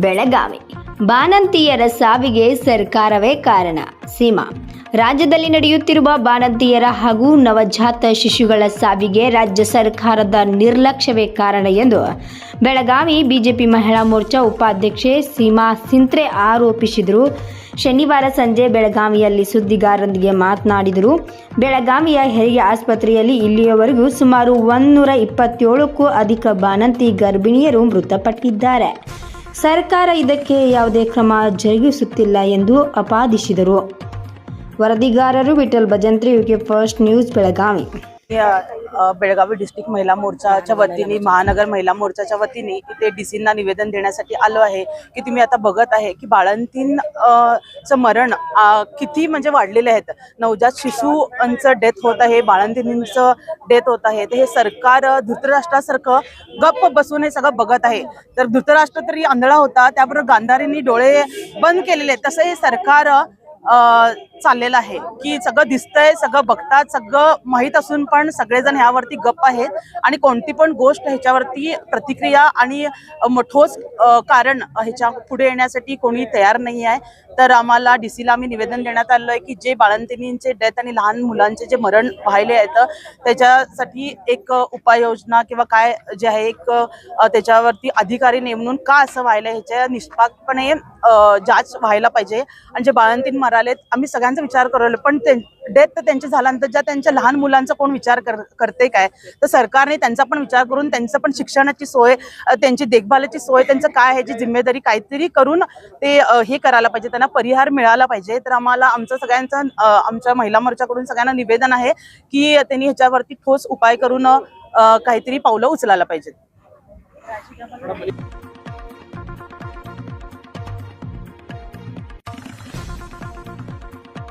ಬೆಳಗಾವಿ. ಬಾಣಂತಿಯರ ಸಾವಿಗೆ ಸರ್ಕಾರವೇ ಕಾರಣ. ಸೀಮಾ. ರಾಜ್ಯದಲ್ಲಿ ನಡೆಯುತ್ತಿರುವ ಬಾಣಂತಿಯರ ಹಾಗೂ ನವಜಾತ ಶಿಶುಗಳ ಸಾವಿಗೆ ರಾಜ್ಯ ಸರ್ಕಾರದ ನಿರ್ಲಕ್ಷ್ಯವೇ ಕಾರಣ ಎಂದು ಬೆಳಗಾವಿ ಬಿಜೆಪಿ ಮಹಿಳಾ ಮೋರ್ಚಾ ಉಪಾಧ್ಯಕ್ಷೆ ಸೀಮಾ ಸಿಂತ್ರೆ ಆರೋಪಿಸಿದರು. ಶನಿವಾರ ಸಂಜೆ ಬೆಳಗಾವಿಯಲ್ಲಿ ಸುದ್ದಿಗಾರರೊಂದಿಗೆ ಮಾತನಾಡಿದರು. ಬೆಳಗಾವಿಯ ಹೆರಿಗೆ ಆಸ್ಪತ್ರೆಯಲ್ಲಿ ಇಲ್ಲಿಯವರೆಗೂ ಸುಮಾರು ಒಂದೂರ ಇಪ್ಪತ್ತೇಳಕ್ಕೂ ಅಧಿಕ ಬಾಣಂತಿ ಗರ್ಭಿಣಿಯರು ಮೃತಪಟ್ಟಿದ್ದಾರೆ. ಸರ್ಕಾರ ಇದಕ್ಕೆ ಯಾವುದೇ ಕ್ರಮ ಜರುಗಿಸುತ್ತಿಲ್ಲ ಎಂದು ಆಪಾದಿಸಿದರು ವರದಿಗಾರರು Vittal Bhajantri UK first news Belagavi. Belagavi district महिला मोर्चाच्या वतीने महानगर महिला मोर्चाच्या वतीने इथे डीसींना निवेदन देण्यासाठी आलो आहे की तुम्ही आता बघत आहे की बाळंतीन चं मरण किती म्हणजे वाढलेले आहेत. नवजात शिशूंचं डेथ होत आहे बाळंतिनींचं डेथ होत आहे. तर हे सरकार धृतराष्ट्रासारखं गप्प बसून हे सगळं बघत आहे. तर धृतराष्ट्र तरी आंधळा होता त्याबरोबर गांधारींनी डोळे बंद केलेले आहेत. तसं हे सरकार चाललेलं आहे. की सगळं दिसतंय सगळं बघतात सगळं माहीत असून पण सगळेजण ह्यावरती गप्प आहेत. आणि कोणती पण गोष्ट ह्याच्यावरती प्रतिक्रिया आणि ठोस कारण ह्याच्या पुढे येण्यासाठी कोणी तयार नाही आहे. तर आम्हाला डी सीला आम्ही निवेदन देण्यात आलं आहे की जे बाळंतिनींचे डेथ आणि लहान मुलांचे जे मरण पाहिले आहेत त्याच्यासाठी एक उपाययोजना किंवा काय जे आहे एक त्याच्यावरती अधिकारी नेमणून का असं व्हायला ह्याच्या निष्पाकपणे जाच व्हायला पाहिजे. आणि जे बाळंतीन आलेत. आम्ही सगळ्यांचा विचार करवले पण ते डेथ तर त्यांची झाल्यानंतर ज्या त्यांच्या लहान मुलांचा कोण विचार कर करते काय? तर सरकारने त्यांचा पण विचार करून त्यांचं पण शिक्षणाची सोय त्यांची देखभालाची सोय त्यांचं काय ह्याची जिम्मेदारी काहीतरी करून ते हे करायला पाहिजे त्यांना परिहार मिळाला पाहिजे. तर आम्हाला आमचं सगळ्यांचं आमच्या महिला मोर्चाकडून सगळ्यांना निवेदन आहे की त्यांनी ह्याच्यावरती ठोस उपाय करून काहीतरी पावलं उचलायला पाहिजेत.